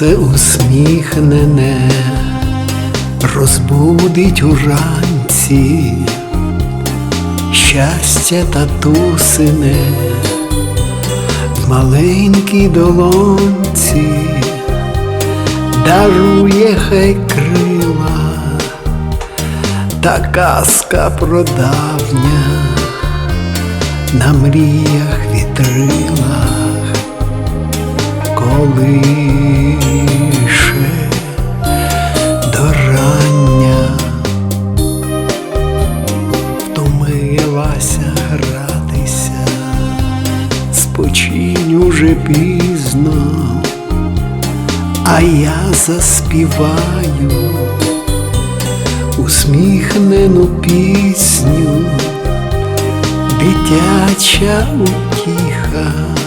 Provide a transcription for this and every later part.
Сонце усміхнене, розбудить уранці, щастя татусине в маленькій долонці, дарує хай крила, та казка продавня на мріях вітрилах колише до рання. Втомилася гратися, спочинь уже пізно, а я заспіваю усміхнену пісню, дитяча утіха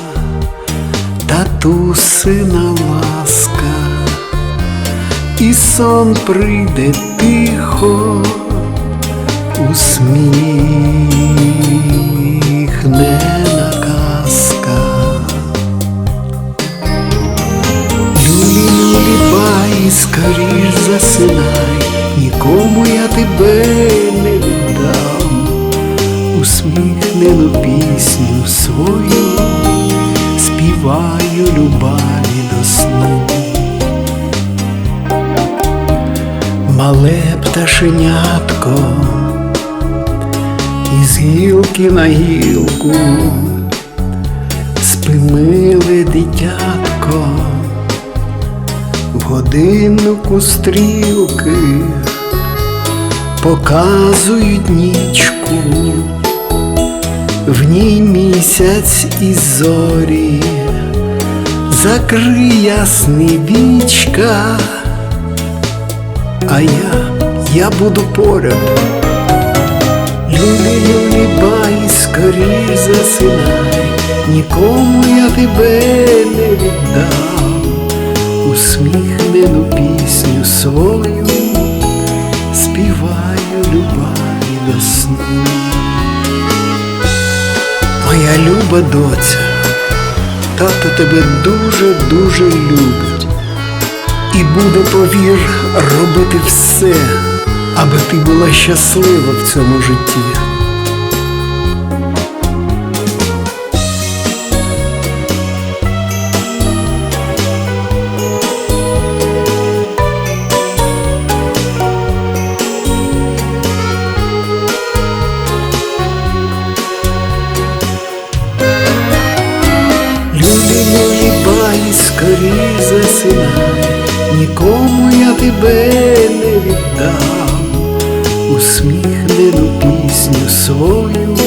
татусина ласка, і сон прийде тихо, усміхнена казка. Люлі, скоріш засинай, нікому я тебе не віддам, усміхнену пісню свою співаю любові до сну. Мале пташенятко із гілки на гілку. Спимили дитятко в годиннику стрілки. Показують нічку в ній місяць і зорі, закрий ясний вічка, а я, я буду поряд. Люлі, люлі, бай, скоріш засинай, нікому я тебе не віддам, усміхнену пісню свою, співаю любові до сну. Люба доця, тато тебе дуже-дуже любить і буде, повір, робити все, аби ти була щаслива в цьому житті. Скоріш засинай, нікому я тебе не віддам, усміхнену пісню свою